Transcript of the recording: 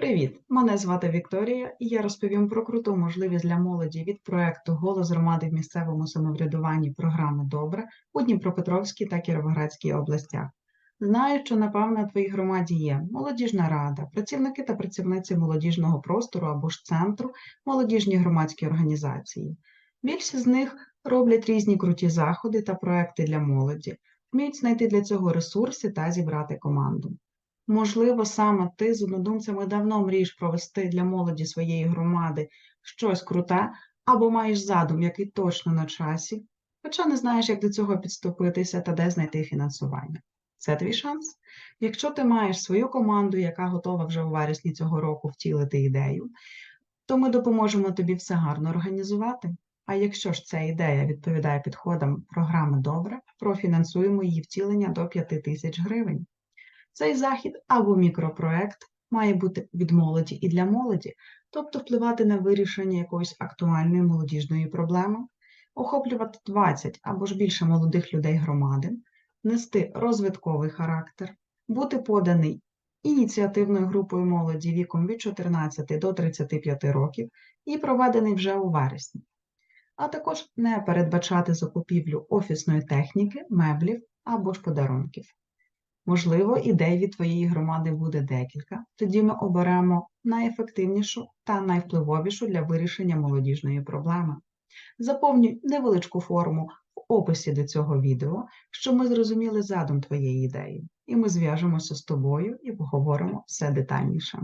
Привіт! Мене звати Вікторія, і я розповім про круту можливість для молоді від проекту Голос громади в місцевому самоврядуванні програми Добре у Дніпропетровській та Кіровоградській областях. Знаю, що напевно в твоїй громаді є молодіжна рада, працівники та працівниці молодіжного простору або ж центру, молодіжні громадські організації. Більшість з них роблять різні круті заходи та проекти для молоді, вміють знайти для цього ресурси та зібрати команду. Можливо, саме ти з однодумцями давно мрієш провести для молоді своєї громади щось круте, або маєш задум, який точно на часі, хоча не знаєш, як до цього підступитися та де знайти фінансування. Це твій шанс. Якщо ти маєш свою команду, яка готова вже у вересні цього року втілити ідею, то ми допоможемо тобі все гарно організувати. А якщо ж ця ідея відповідає підходам програми Добре, профінансуємо її втілення до 5 тисяч гривень. Цей захід або мікропроект має бути від молоді і для молоді, тобто впливати на вирішення якоїсь актуальної молодіжної проблеми, охоплювати 20 або ж більше молодих людей громади, нести розвитковий характер, бути поданий ініціативною групою молоді віком від 14 до 35 років і проведений вже у вересні, а також не передбачати закупівлю офісної техніки, меблів або ж подарунків. Можливо, ідей від твоєї громади буде декілька, тоді ми оберемо найефективнішу та найвпливовішу для вирішення молодіжної проблеми. Заповнюй невеличку форму в описі до цього відео, щоб ми зрозуміли задум твоєї ідеї, і ми зв'яжемося з тобою і поговоримо все детальніше.